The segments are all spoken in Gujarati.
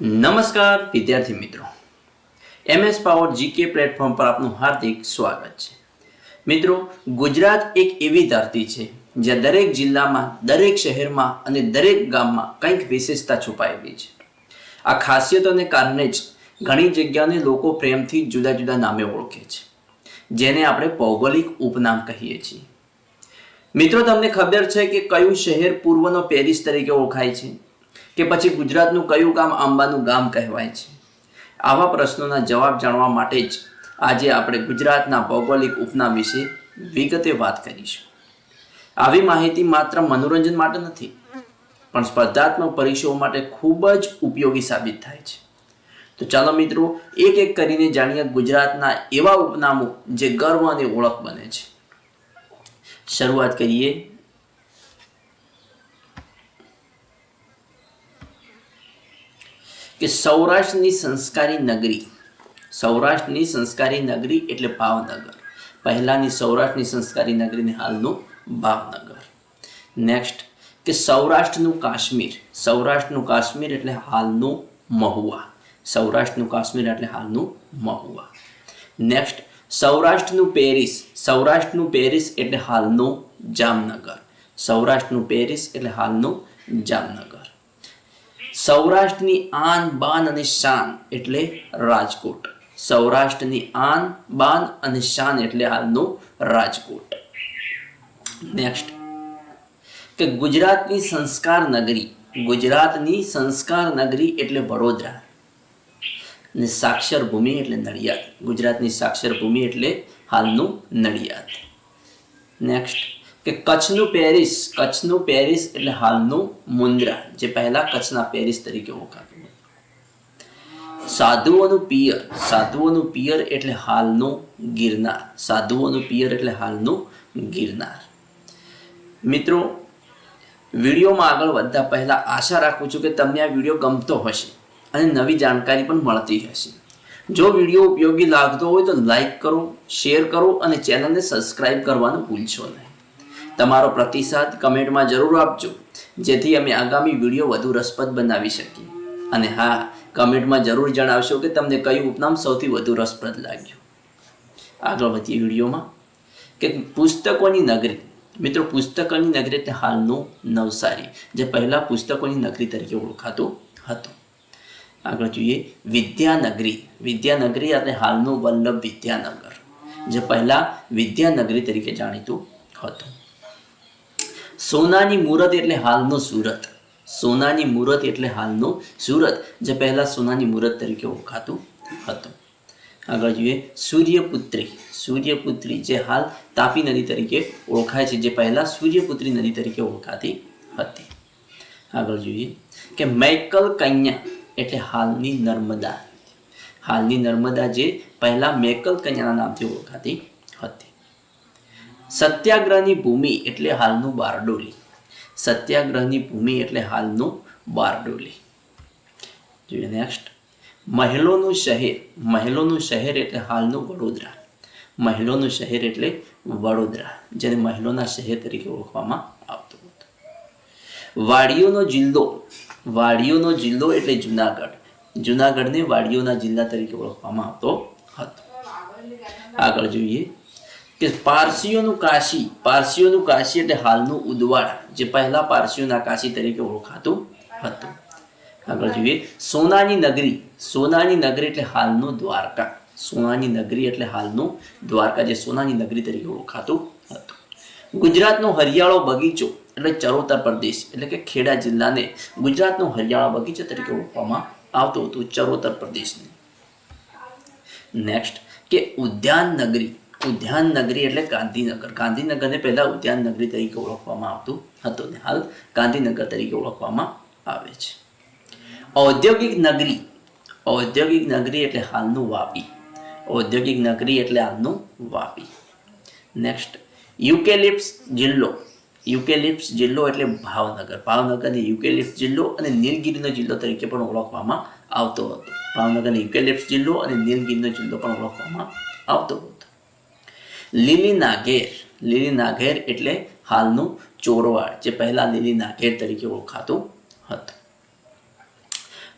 નમસ્કાર, વિદ્યાર્થી મિત્રો. એમએસ પાવર જીકે પ્લેટફોર્મ પર આપનું હાર્દિક સ્વાગત છે. મિત્રો, ગુજરાત એક એવી ધરતી છે, જ્યાં દરેક જિલ્લામાં, દરેક શહેરમાં અને દરેક ગામમાં કંઈક વિશેષતા છુપાયેલી છે. આ ખાસિયતોને કારણે જ ઘણી જગ્યાને લોકો પ્રેમથી જુદા જુદા નામે ઓળખે છે, જેને આપણે ભૌગોલિક ઉપનામ કહીએ છીએ. મિત્રો, તમને ખબર છે કે કયું શહેર પૂર્વનો પેરિસ તરીકે ઓળખાય છે? કે પછી ગુજરાતનું કયું ગામ આંબાનું ગામ કહેવાય છે? આવા પ્રશ્નોના જવાબ જાણવા માટે જ આજે આપણે ગુજરાતના ભૌગોલિક ઉપનામ વિશે વિગતે વાત કરીશું. આવી માહિતી માત્ર મનોરંજન માટે નથી, પણ સ્પર્ધાત્મક પરીક્ષાઓ માટે ખૂબ જ ઉપયોગી સાબિત થાય છે. તો ચાલો મિત્રો, એક એક કરીને જાણીએ ગુજરાતના એવા ઉપનામો જે ગર્વ અને ઓળખ બને છે. શરૂઆત કરીએ કે સૌરાષ્ટ્રની સંસ્કારી નગરી. સૌરાષ્ટ્રની સંસ્કારી નગરી એટલે ભાવનગર. પહેલાંની સૌરાષ્ટ્રની સંસ્કારી નગરીને હાલનું ભાવનગર. નેક્સ્ટ કે સૌરાષ્ટ્રનું કાશ્મીર. સૌરાષ્ટ્રનું કાશ્મીર એટલે હાલનું મહુવા. સૌરાષ્ટ્રનું કાશ્મીર એટલે હાલનું મહુવા. નેક્સ્ટ સૌરાષ્ટ્રનું પેરિસ. સૌરાષ્ટ્રનું પેરિસ એટલે હાલનું જામનગર. સૌરાષ્ટ્રનું પેરિસ એટલે હાલનું જામનગર. સૌરાષ્ટ્રની આન, બાન અને શાન એટલે રાજકોટ. સૌરાષ્ટ્રની આન, બાન અને શાન એટલે હાલનું રાજકોટ. નેક્સ્ટ કે ગુજરાતની સંસ્કાર નગરી. ગુજરાતની સંસ્કાર નગરી એટલે વડોદરા. અને સાક્ષર ભૂમિ એટલે નડિયાદ. ગુજરાતની સાક્ષર ભૂમિ એટલે હાલનું નડિયાદ. નેક્સ્ટ કે કચ્છનું પેરિસ કચ્છનું પેરિસ એટલે હાલનું મુન્દ્રા જે પહેલા કચ્છના પેરિસ તરીકે ઓળખાતું સાધુઓનું પિયર સાધુઓનું પિયર એટલે હાલનું ગિરનાર, સાધુઓનું પિયર એટલે હાલનું ગિરનાર. મિત્રો, વિડીયોમાં આગળ વધતા પહેલાં આશા રાખું છું કે તમને આ વીડિયો ગમતો હશે અને નવી જાણકારી પણ મળતી હશે જો વીડિયો ઉપયોગી લાગતો હોય તો લાઈક કરો, શેર કરો અને ચેનલને સબસ્ક્રાઇબ કરવાનું ભૂલશો નહીં. તમારો પ્રતિસાદ કમેન્ટમાં જરૂર આપજો, જેથી અમે આગામી વીડિયો વધુ રસપ્રદ બનાવી શકીએ. અને હા, કમેન્ટમાં જરૂર જણાવશો કે તમને કયું ઉપનામ સૌથી વધુ રસપ્રદ લાગ્યું. આગળ વધીએ વિડીયોમાં. કે પુસ્તકોની નગરી. મિત્રો, પુસ્તકોની નગરી એટલે હાલનું નવસારી, જે પહેલાં પુસ્તકોની નગરી તરીકે ઓળખાતું હતું. આગળ જોઈએ વિદ્યાનગરી. વિદ્યાનગરી એટલે હાલનું વલ્લભ વિદ્યાનગર, જે પહેલાં વિદ્યાનગરી તરીકે જાણીતું હતું. સોનાની મૂરત એટલે હાલનું સુરત. સોનાની મૂરત એટલે હાલનો સુરત, જે પહેલાં સોનાની મૂરત તરીકે ઓળખાતું હતું. આગળ જોઈએ, સૂર્યપુત્રી. સૂર્યપુત્રી જે હાલ તાપી નદી તરીકે ઓળખાય છે, જે પહેલાં સૂર્યપુત્રી નદી તરીકે ઓળખાતી હતી. આગળ જોઈએ કે મૈકલ કન્યા એટલે હાલની નર્મદા. હાલની નર્મદા જે પહેલાં મેકલ કન્યાના નામથી ઓળખાતી હતી. સત્યાગ્રહની ભૂમિ એટલે હાલનું બારડોલી. સત્યાગ્રહની ભૂમિ એટલે હાલનું બારડોલી. જોઈએ નેક્સ્ટ મહેલોનું શહેર. મહેલોનું શહેર એટલે હાલનું વડોદરા. મહેલોનું શહેર એટલે વડોદરા, જેને મહેલોના શહેર તરીકે ઓળખવામાં આવતું હતું. વાડીઓનો જિલ્લો. વાડીઓનો જિલ્લો એટલે જુનાગઢ. જુનાગઢને વાડીઓના જિલ્લા તરીકે ઓળખવામાં આવતો હતો. આગળ જોઈએ. કે પારસીઓનું કાશી પારસીઓનું કાશી એટલે હાલનું ઉદવાડા જે પહેલા પારસીઓના કાશી તરીકે ઓળખાતું હતું. આગળ જોઈએ. સોનાની નગરી સોનાની નગરી એટલે હાલનું દ્વારકા. સોનાની નગરી એટલે હાલનું દ્વારકા, જે સોનાની નગરી તરીકે ઓળખાતું હતું. ગુજરાતનો હરિયાળો બગીચો એટલે ચરોતર પ્રદેશ, એટલે કે ખેડા જિલ્લાને ગુજરાતનો હરિયાળો બગીચો તરીકે ઓળખવામાં આવતું હતું ચરોતર પ્રદેશને. નેક્સ્ટ કે ઉદ્યાન નગરી. ઉદ્યાન નગરી એટલે ગાંધીનગર. ગાંધીનગરને પહેલાં ઉદ્યાન નગરી તરીકે ઓળખવામાં આવતું હતું ને હાલ ગાંધીનગર તરીકે ઓળખવામાં આવે છે. ઔદ્યોગિક નગરી. ઔદ્યોગિક નગરી એટલે હાલનું વાપી. ઔદ્યોગિક નગરી એટલે હાલનું વાપી. નેક્સ્ટ યુકેલિપ્સ જિલ્લો. યુકેલિપ્સ જિલ્લો એટલે ભાવનગર. ભાવનગરને યુકેલિપ્સ જિલ્લો અને નીલગિરીનો જિલ્લો તરીકે પણ ઓળખવામાં આવતો હતો. ભાવનગરને યુકેલિપ્સ જિલ્લો અને નીલગીરીનો જિલ્લો પણ ઓળખવામાં આવતો હતો. લીલી નાગેર લીલી નાગેર એટલે હાલનું ચોરવાડ, જે પહેલા લીલી નાગેર તરીકે ઓળખાતું હતું.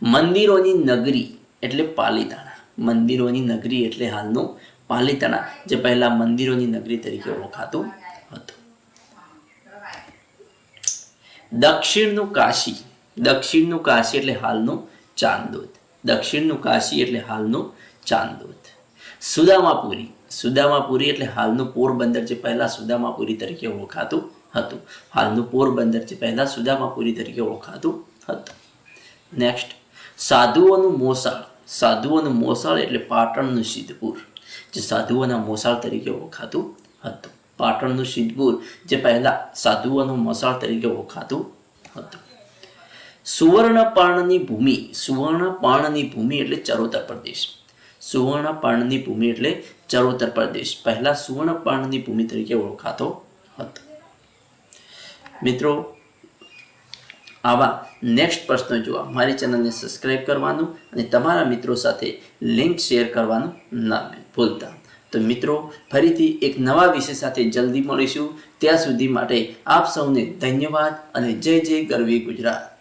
મંદિરોની નગરી એટલે પાલીતાણા. મંદિરોની નગરી એટલે હાલનું પાલીતાણા, જે પહેલા મંદિરોની નગરી તરીકે ઓળખાતું હતું. દક્ષિણનું કાશી. દક્ષિણનું કાશી એટલે હાલનું ચાંદોદ. દક્ષિણનું કાશી એટલે હાલનું ચાંદોદ. સુદામાપુરી. સુદામાપુરી એટલે હાલનું પોરબંદર જે પહેલા સુદામાપુરી તરીકે ઓળખાતું હતું. હાલનું પોરબંદર જે પહેલા સુદામાપુરી તરીકે ઓળખાતું હતું. નેક્સ્ટ સાધુઓનું મોસાળ. સાધુઓનું મોસાળ એટલે પાટણનું સિદ્ધપુર, જે સાધુઓના મોસાળ તરીકે ઓળખાતું હતું. પાટણનું સિદ્ધપુર જે પહેલા સાધુઓનું મોસાળ તરીકે ઓળખાતું હતું. સુવર્ણપાણની ભૂમિ સુવર્ણપાણની ભૂમિ એટલે ચરોતર પ્રદેશ. સુવર્ણપર્ણની ભૂમિ એટલે ચરોતર પ્રદેશ. પહેલા સુવર્ણપર્ણની ભૂમિ તરીકે ઓળખાતો હતો. મિત્રો, આવા નેક્સ્ટ પ્રશ્નો જોવા. મારી ચેનલને સબસ્ક્રાઇબ કરવાનું અને તમારા મિત્રો સાથે લિંક શેર કરવાનું ના ભૂલતા. તો મિત્રો, ફરીથી એક નવા વિષય સાથે જલ્દી મળીશું. ત્યાં સુધી માટે આપ સૌને ધન્યવાદ અને જય જય ગરવી ગુજરાત.